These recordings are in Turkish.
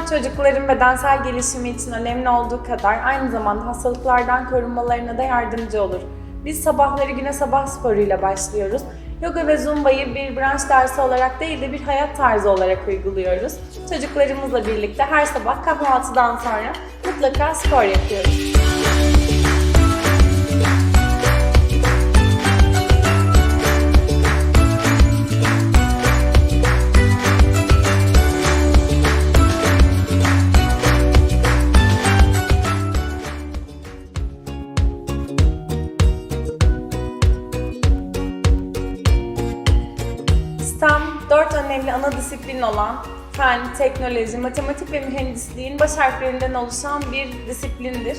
çocukların bedensel gelişimi için önemli olduğu kadar aynı zamanda hastalıklardan korunmalarına da yardımcı olur. Biz sabahları güne sabah sporuyla başlıyoruz. Yoga ve Zumba'yı bir branş dersi olarak değil de bir hayat tarzı olarak uyguluyoruz. Çocuklarımızla birlikte her sabah kahvaltıdan sonra mutlaka spor yapıyoruz. STEM, dört önemli ana disiplin olan fen, teknoloji, matematik ve mühendisliğin baş harflerinden oluşan bir disiplindir.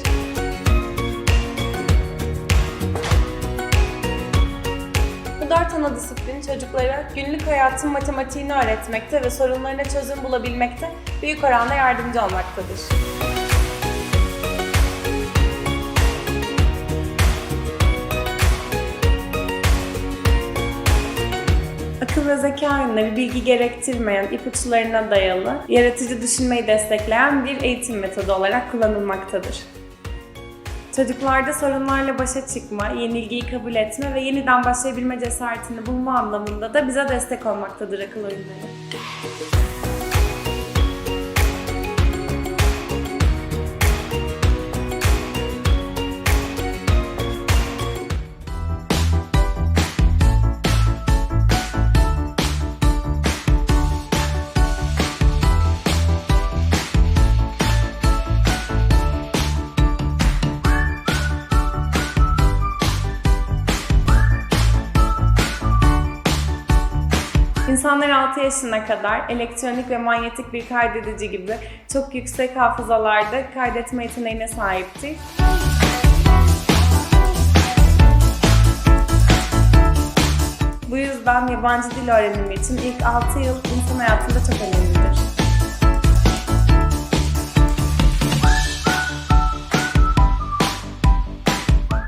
Bu dört ana disiplin çocuklara günlük hayatın matematiğini öğretmekte ve sorunlarına çözüm bulabilmekte büyük oranda yardımcı olmaktadır. Ve zeka oyunları bilgi gerektirmeyen, ipuçlarına dayalı, yaratıcı düşünmeyi destekleyen bir eğitim metodu olarak kullanılmaktadır. Çocuklarda sorunlarla başa çıkma, yenilgiyi kabul etme ve yeniden başlayabilme cesaretini bulma anlamında da bize destek olmaktadır akıl oyunları. İnsanlar 6 yaşına kadar elektronik ve manyetik bir kaydedici gibi çok yüksek hafızalarda kaydetme yeteneğine sahiptir. Bu yüzden yabancı dil öğrenimi için ilk 6 yıl insan hayatında çok önemlidir.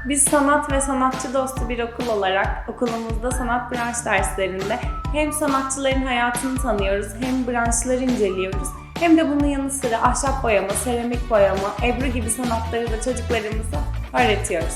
Biz sanat ve sanatçı dostu bir okul olarak okulumuzda sanat branş derslerinde hem sanatçıların hayatını tanıyoruz hem branşları inceliyoruz. Hem de bunun yanı sıra ahşap boyama, seramik boyama, ebru gibi sanatları da çocuklarımıza öğretiyoruz.